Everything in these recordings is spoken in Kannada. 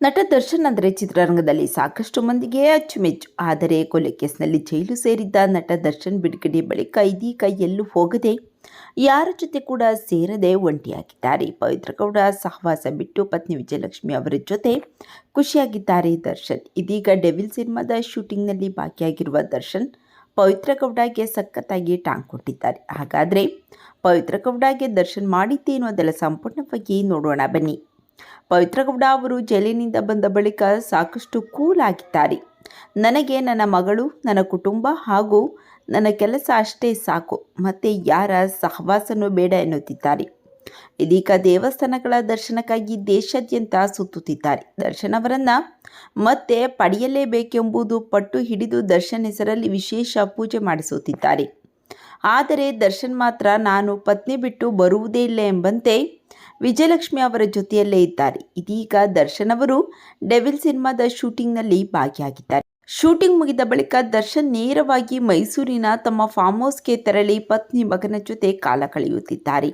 ನಟ ದರ್ಶನ್ ಅಂದರೆ ಚಿತ್ರರಂಗದಲ್ಲಿ ಸಾಕಷ್ಟು ಮಂದಿಗೆ ಅಚ್ಚುಮೆಚ್ಚು. ಆದರೆ ಕೊಲೆ ಕೇಸ್ನಲ್ಲಿ ಜೈಲು ಸೇರಿದ್ದ ನಟ ದರ್ಶನ್ ಬಿಡುಗಡೆ ಬಳಿಕ ಇದೀಗ ಎಲ್ಲೂ ಹೋಗದೆ ಯಾರ ಜೊತೆ ಕೂಡ ಸೇರದೆ ಒಂಟಿಯಾಗಿದ್ದಾರೆ. ಪವಿತ್ರ ಗೌಡ ಸಹವಾಸ ಬಿಟ್ಟು ಪತ್ನಿ ವಿಜಯಲಕ್ಷ್ಮಿ ಅವರ ಜೊತೆ ಖುಷಿಯಾಗಿದ್ದಾರೆ ದರ್ಶನ್. ಇದೀಗ ಡೆವಿಲ್ ಸಿನಿಮಾದ ಶೂಟಿಂಗ್ನಲ್ಲಿ ಭಾಗಿಯಾಗಿರುವ ದರ್ಶನ್ ಪವಿತ್ರ ಗೌಡಗೆ ಸಖತ್ತಾಗಿ ಟಾಂಗ್ ಕೊಟ್ಟಿದ್ದಾರೆ. ಹಾಗಾದರೆ ಪವಿತ್ರ ಗೌಡಗೆ ದರ್ಶನ್ ಮಾಡಿದ್ದೇನು ಅದೆಲ್ಲ ಸಂಪೂರ್ಣವಾಗಿ ನೋಡೋಣ ಬನ್ನಿ. ಪವಿತ್ರ ಗೌಡ ಅವರು ಜೈಲಿನಿಂದ ಬಂದ ಬಳಿಕ ಸಾಕಷ್ಟು ಕೂಲ್ ಆಗಿದ್ದಾರೆ ನನಗೆ ನನ್ನ ಮಗಳು, ನನ್ನ ಕುಟುಂಬ ಹಾಗೂ ನನ್ನ ಕೆಲಸ ಅಷ್ಟೇ ಸಾಕು. ಮತ್ತೆ ಯಾರ ಸಹವಾಸನೂ ಬೇಡ ಎನ್ನುತ್ತಿದ್ದಾರೆ. ಇದೀಗ ದೇವಸ್ಥಾನಗಳ ದರ್ಶನಕ್ಕಾಗಿ ದೇಶಾದ್ಯಂತ ಸುತ್ತುತ್ತಿದ್ದಾರೆ. ದರ್ಶನವರನ್ನು ಮತ್ತೆ ಪಡೆಯಲೇಬೇಕೆಂಬುದು ಪಟ್ಟು ಹಿಡಿದು ದರ್ಶನ್ ಹೆಸರಲ್ಲಿ ವಿಶೇಷ ಪೂಜೆ ಮಾಡಿಸುತ್ತಿದ್ದಾರೆ. ಆದರೆ ದರ್ಶನ್ ಮಾತ್ರ ನಾನು ಪತ್ನಿ ಬಿಟ್ಟು ಬರುವುದೇ ಇಲ್ಲ ಎಂಬಂತೆ ವಿಜಯಲಕ್ಷ್ಮಿ ಅವರ ಜೊತೆಯಲ್ಲೇ ಇದ್ದಾರೆ. ಇದೀಗ ದರ್ಶನ್ ಅವರು ಡೆವಿಲ್ ಸಿನಿಮಾದ ಶೂಟಿಂಗ್ನಲ್ಲಿ ಭಾಗಿಯಾಗಿದ್ದಾರೆ. ಶೂಟಿಂಗ್ ಮುಗಿದ ಬಳಿಕ ದರ್ಶನ್ ನೇರವಾಗಿ ಮೈಸೂರಿನ ತಮ್ಮ ಫಾರ್ಮ್ ಹೌಸ್ಗೆ ತೆರಳಿ ಪತ್ನಿ ಮಗನ ಜೊತೆ ಕಾಲ ಕಳೆಯುತ್ತಿದ್ದಾರೆ.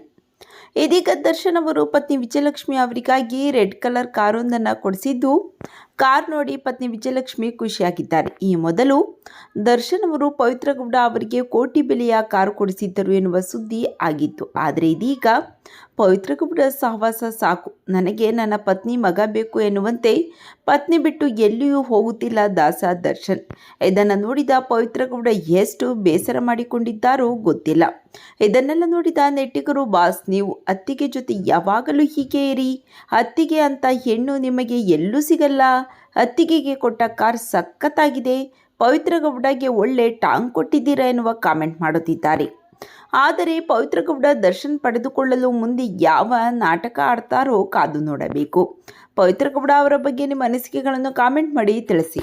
ಇದೀಗ ದರ್ಶನ್ ಅವರು ಪತ್ನಿ ವಿಜಯಲಕ್ಷ್ಮಿ ಅವರಿಗಾಗಿ ರೆಡ್ ಕಲರ್ ಕಾರೊಂದನ್ನು ಕೊಡಿಸಿದ್ದು, ಕಾರ್ ನೋಡಿ ಪತ್ನಿ ವಿಜಯಲಕ್ಷ್ಮಿ ಖುಷಿಯಾಗಿದ್ದಾರೆ. ಈ ಮೊದಲು ದರ್ಶನ್ ಅವರು ಪವಿತ್ರಗೌಡ ಅವರಿಗೆ ಕೋಟಿ ಬೆಲೆಯ ಕಾರು ಕೊಡಿಸಿದ್ದರು ಎನ್ನುವ ಸುದ್ದಿ ಆಗಿತ್ತು. ಆದರೆ ಇದೀಗ ಪವಿತ್ರಗೌಡ ಸಹವಾಸ ಸಾಕು. ನನಗೆ ನನ್ನ ಪತ್ನಿ ಮಗ ಬೇಕು ಎನ್ನುವಂತೆ ಪತ್ನಿ ಬಿಟ್ಟು ಎಲ್ಲಿಯೂ ಹೋಗುತ್ತಿಲ್ಲ ದಾಸ ದರ್ಶನ್. ಇದನ್ನು ನೋಡಿದ ಪವಿತ್ರಗೌಡ ಎಷ್ಟು ಬೇಸರ ಮಾಡಿಕೊಂಡಿದ್ದಾರೋ ಗೊತ್ತಿಲ್ಲ. ಇದನ್ನೆಲ್ಲ ನೋಡಿದ ನೆಟ್ಟಿಗರು, ಬಾಸ್, ನೀವು ಅತ್ತಿಗೆ ಜೊತೆ ಯಾವಾಗಲೂ ಹೀಗೆ ಇರಿ. ಅತ್ತಿಗೆ ಅಂತ ಹೆಣ್ಣು ನಿಮಗೆ ಎಲ್ಲೂ ಸಿಗಲ್ಲ. ಅತ್ತಿಗೆಗೆ ಕೊಟ್ಟ ಕಾರ್ ಸಖತ್ತಾಗಿದೆ. ಪವಿತ್ರಗೌಡಗೆ ಒಳ್ಳೆ ಟಾಂಗ್ ಕೊಟ್ಟಿದ್ದೀರಾ ಎನ್ನುವ ಕಾಮೆಂಟ್ ಮಾಡುತ್ತಿದ್ದಾರೆ. ಆದರೆ ಪವಿತ್ರಗೌಡ ದರ್ಶನ್ ಪಡೆದುಕೊಳ್ಳಲು ಮುಂದೆ ಯಾವ ನಾಟಕ ಆಡ್ತಾರೋ ಕಾದು ನೋಡಬೇಕು. ಪವಿತ್ರಗೌಡ ಅವರ ಬಗ್ಗೆ ನಿಮ್ಮ ಅನಿಸಿಕೆಗಳನ್ನು ಕಾಮೆಂಟ್ ಮಾಡಿ ತಿಳಿಸಿ.